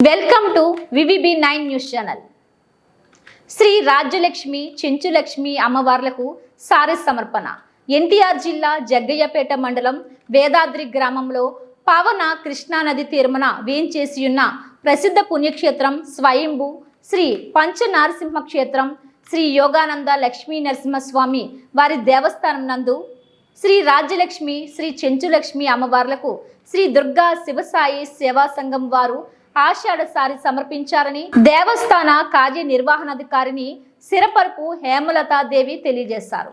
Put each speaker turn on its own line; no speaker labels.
Welcome to VVB nine news channel Sri Rajyalakshmi Chenchulakshmi అమ్మవార్లకు సారీ సమర్పణ. ఎన్టీఆర్ జిల్లా జగ్గయ్యపేట మండలం వేదాద్రి గ్రామంలో పావన కృష్ణానది తీర్మన వేంచేసియున్న ప్రసిద్ధ పుణ్యక్షేత్రం స్వయంభు శ్రీ పంచనారసింహ క్షేత్రం శ్రీ యోగానంద లక్ష్మీ నరసింహస్వామి వారి దేవస్థానం నందు శ్రీ రాజ్యలక్ష్మి శ్రీ చెంచులక్ష్మి అమ్మవార్లకు శ్రీ దుర్గా శివసాయి సేవా సంఘం వారు ఆషాఢ సారి సమర్పించారని దేవస్థాన కార్యనిర్వహణాధికారిని సిరపరుపు హేమలతా దేవి తెలియజేశారు.